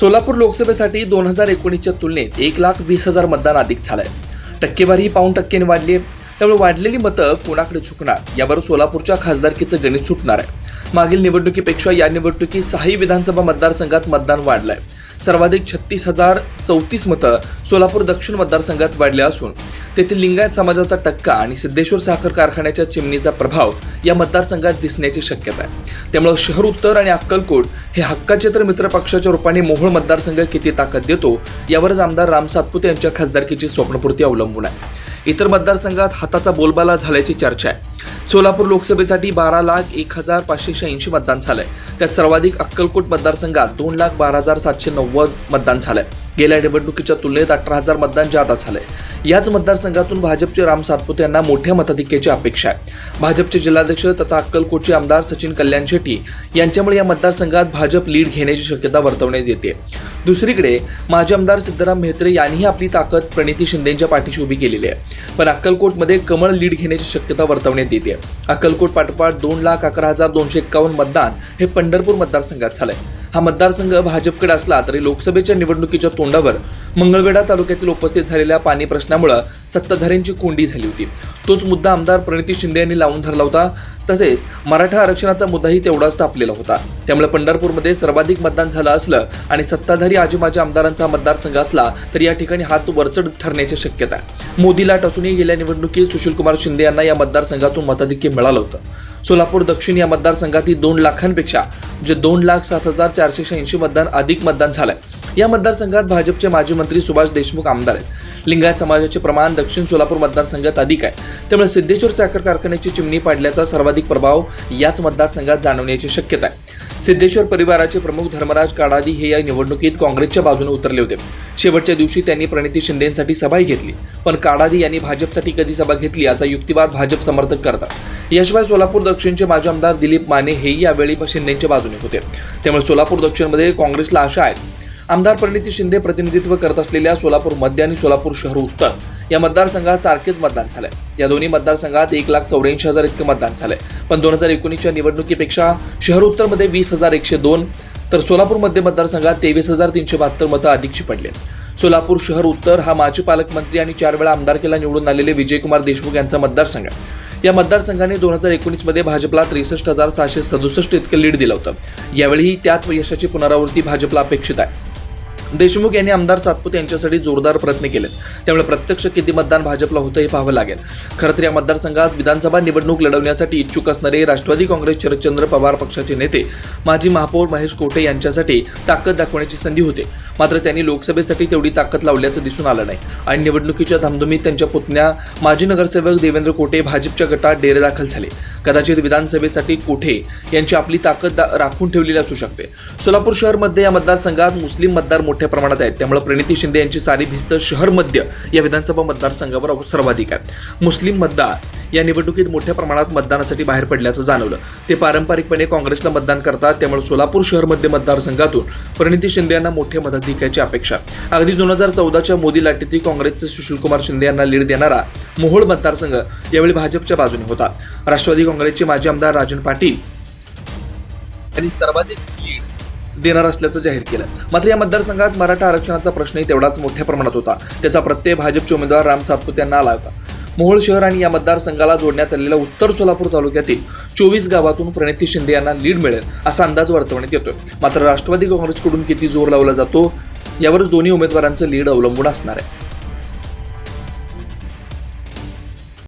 सोलापूर लोकसभेसाठी दोन हजार एकोणीसच्या तुलनेत एक लाख वीस हजार मतदान अधिक झालंय. टक्केवारी ही पाऊण टक्क्याने वाढली आहे त्यामुळे वाढलेली मतं कोणाकडे चुकणार? यावर सोलापूरच्या खासदारकीचं गणित सुटणार आहे. मागील निवडणुकीपेक्षा या निवडणुकीत सहाही विधानसभा मतदारसंघात मतदान वाढलंय. सर्वाधिक छत्तीस हजार चौतीस मतं सोलापूर दक्षिण मतदारसंघात वाढले असून तेथील लिंगायत समाजाचा टक्का आणि सिद्धेश्वर साखर कारखान्याच्या चिमणीचा प्रभाव या मतदारसंघात दिसण्याची शक्यता आहे. त्यामुळे शहर उत्तर आणि अक्कलकोट हे हक्काचे तर मित्रपक्षाच्या रूपाने मोहोळ मतदारसंघ किती ताकद देतो यावरच आमदार राम सातपुते यांच्या खासदारकीची स्वप्नपूर्ती अवलंबून आहे. इतर मतदारसंघात हाताचा बोलबाला झाल्याची चर्चा आहे. सोलापूर लोकसभेसाठी बारा लाख एक हजार पाचशे शहाऐंशी मतदान झालंय. त्यात सर्वाधिक अक्कलकोट मतदारसंघात दोन लाख बारा हजार सातशे नव्वद मतदान झालंय. गेल्या निवडणुकीच्या तुलनेत अठरा हजार मतदान जादा झालंय. याच मतदारसंघातून भाजपचे राम सातपुते यांना मोठ्या मताधिक्याची अपेक्षा आहे. भाजपचे जिल्हाध्यक्ष तथा अक्कलकोटचे आमदार सचिन कल्याण शेट्टी यांच्यामुळे या मतदारसंघात भाजप लीड घेण्याची शक्यता वर्तवण्यात येते. दुसरीकडे माजी आमदार सिद्धराम म्हेत्रे यांनीही आपली ताकद प्रणिती शिंदेच्या पाठीशी उभी केलेली आहे. पण अक्कलकोटमध्ये कमळ लीड घेण्याची शक्यता वर्तवण्यात येते. अक्कलकोट पाठोपाठ दोन लाख अकरा हजार दोनशे एक्कावन्न मतदान हे पंढरपूर मतदारसंघात झालंय. हा मतदारसंघ भाजपकडे असला तरी लोकसभेच्या निवडणुकीच्या तोंडावर मंगळवेढा तालुक्यातील उपस्थित झालेल्या पाणी प्रश्नामुळे सत्ताधाऱ्यांची कोंडी झाली होती. तोच मुद्दा आमदार प्रणिती शिंदे यांनी लावून धरला होता. तसेच मराठा आरक्षणाचा मुद्दाही तेवढाच तापलेला होता. त्यामुळे पंढरपूरमध्ये सर्वाधिक मतदान झालं असलं आणि सत्ताधारी आजी आमदारांचा मतदारसंघ असला तर या ठिकाणी हात वरचढ ठरण्याची शक्यता आहे. मोदीला टचूनही गेल्या निवडणुकीत सुशीलकुमार शिंदे यांना या मतदारसंघातून मताधिक्य मिळालं होतं. सोलापूर दक्षिण या मतदारसंघातील दोन लाखांपेक्षा जे दोन लाख सात हजार चारशे शहाऐंशी मतदान अधिक मतदान झालंय. या मतदारसंघात भाजपचे माजी मंत्री सुभाष देशमुख आमदार आहेत. लिंगायत समाजाचे प्रमाण दक्षिण सोलापूर मतदारसंघात अधिक आहे. त्यामुळे सिद्धेश्वर साखर कारखान्याची चिमणी पाडल्याचा सर्वाधिक प्रभाव याच मतदारसंघात जाणवण्याची शक्यता आहे. सिद्धेश्वर परिवाराचे प्रमुख धर्मराज काडादी हे या निवडणुकीत काँग्रेसच्या बाजूने उतरले होते. शेवटच्या दिवशी त्यांनी प्रणिती शिंदेसाठी सभाही घेतली. पण काडादी यांनी भाजपसाठी कधी सभा घेतली असा युक्तिवाद भाजप समर्थक करतात. याशिवाय सोलापूर दक्षिणचे माजी आमदार दिलीप माने हेही यावेळी शिंदेच्या बाजूने होते. त्यामुळे सोलापूर दक्षिणमध्ये काँग्रेसला आशा आहे. आमदार परिणिती शिंदे प्रतिनिधित्व करत असलेल्या सोलापूर मध्य आणि सोलापूर शहर उत्तर या मतदारसंघात सारखेच मतदान झालंय. या दोन्ही मतदारसंघात एक लाख चौऱ्याऐंशी हजार इतकं मतदान झालंय. पण दोन हजार एकोणीसच्या निवडणुकीपेक्षा शहर उत्तरमध्ये वीस हजार एकशे दोन तर सोलापूर मध्य मतदारसंघात तेवीस हजार तीनशे बहात्तर मतं अधिकची पडली. सोलापूर शहर उत्तर हा माजी पालकमंत्री आणि चार वेळा आमदारकीला निवडून आलेले विजयकुमार देशमुख यांचा मतदारसंघ आहे. या मतदारसंघाने दोन हजार एकोणीसमध्ये भाजपला त्रेसष्ट हजार सहाशे सदुसष्ट इतकं लीड दिलं होतं. यावेळीही त्याच यशाची पुनरावृत्ती भाजपला अपेक्षित आहे. देशमुख यांनी आमदार सातपुते यांच्यासाठी जोरदार प्रयत्न केलेत. त्यामुळे प्रत्यक्ष किती मतदान भाजपला होतं हे पाहावं लागेल. खरं तर या मतदारसंघात विधानसभा निवडणूक लढवण्यासाठी इच्छुक असणारे राष्ट्रवादी काँग्रेस शरदचंद्र पवार पक्षाचे नेते माजी महापौर महेश कोटे यांच्यासाठी ताकद दाखवण्याची संधी होते. मात्र त्यांनी लोकसभेसाठी तेवढी ताकद लावल्याचं दिसून आलं नाही. आणि निवडणुकीच्या धामधुमीत त्यांच्या पुतण्या माजी नगरसेवक देवेंद्र कोटे भाजपच्या गटात डेरे दाखल झाले. कदाचित विधानसभेसाठी कोठे यांची आपली ताकद राखून ठेवलेली असू शकते. सोलापूर शहरमध्ये या मतदारसंघात मुस्लिम मतदार मोठ्या प्रमाणात आहेत. त्यामुळे प्रणिती शिंदे यांची सारी भिस्त शहर मध्य या विधानसभा मतदारसंघावर सर्वाधिक आहे. मुस्लिम मतदार या निवडणुकीत मोठ्या प्रमाणात मतदानासाठी बाहेर पडल्याचं जाणवलं. ते पारंपरिकपणे काँग्रेसला मतदान करतात. त्यामुळे सोलापूर शहरमध्ये मतदारसंघातून प्रणिती शिंदे यांना मोठ्या मताधिक्याची अपेक्षा अगदी दोन हजार चौदाच्या मोदी लाटेतही काँग्रेसचे सुशीलकुमार शिंदे यांना लीड देणारा मोहोळ मतदारसंघ यावेळी भाजपच्या बाजूने होता. राष्ट्रवादी काँग्रेसचे माजी आमदार राजन पाटील यांनी सर्वाधिक लीड देणार असल्याचं जाहीर केलं. मात्र या मतदारसंघात मराठा आरक्षणाचा प्रश्नही तेवढाच मोठ्या प्रमाणात होता. त्याचा प्रत्यय भाजपचे उमेदवार राम सातपुते यांना आला होता. मोहोळ शहर आणि या मतदारसंघाला जोडण्यात आलेल्या उत्तर सोलापूर तालुक्यातील चोवीस गावातून प्रणिती शिंदे यांना लीड मिळेल असा अंदाज वर्तवण्यात येतोय. मात्र राष्ट्रवादी काँग्रेसकडून किती जोर लावला जातो यावरच दोन्ही उमेदवारांचं लीड अवलंबून असणार आहे.